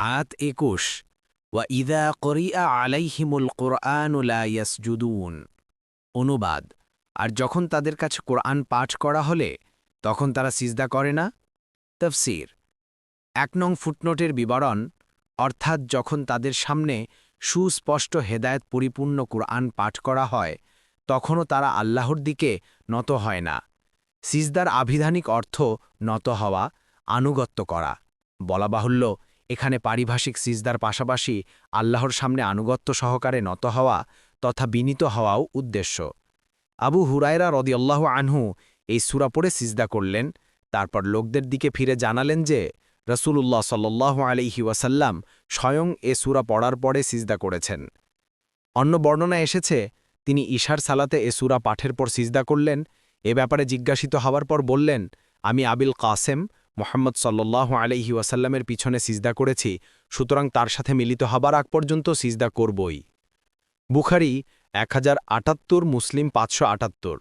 আয়াত একুশ, ওয়া ইদা করিয়া আলাইহিমুল কোরআনুলা ইয়াসজুদুন। অনুবাদ, আর যখন তাদের কাছে কোরআন পাঠ করা হলে, তখন তারা সিজদা করে না? তফসির, এক নং ফুটনোটের বিবরণ, অর্থাৎ যখন তাদের সামনে সুস্পষ্ট হেদায়েত পরিপূর্ণ কোরআন পাঠ করা হয়, তখনও তারা আল্লাহর দিকে নত হয় না। সিজদার আভিধানিক অর্থ নত হওয়া, আনুগত্য করা। বলা বাহুল্য এখানে পারিভাষিক সিজদার পাশাপাশি আল্লাহর সামনে আনুগত্য সহকারে নত হওয়া তথা বিনীত হওয়াও উদ্দেশ্য। আবু হুরায়রা রদিয়াল্লাহ আনহু এই সুরা পড়ে সিজদা করলেন, তারপর লোকদের দিকে ফিরে জানালেন যে, রসুলুল্লাহ সাল্লাহ আলিহি ওয়াসাল্লাম স্বয়ং এ সুরা পড়ার পরে সিজদা করেছেন। অন্য বর্ণনা এসেছে, তিনি ঈশার সালাতে এ সুরা পাঠের পর সিজদা করলেন, এ ব্যাপারে জিজ্ঞাসিত হওয়ার পর বললেন, আমি আবিল কাসেম মোহাম্মদ সাল্লাহ আলহি ওয়াসাল্লামের পিছনে সিজদা করেছি, সুতরাং তার সাথে মিলিত হবার আগ পর্যন্ত সিজদা করবই। বুখারি এক হাজার আটাত্তর, মুসলিম পাঁচশো আটাত্তর।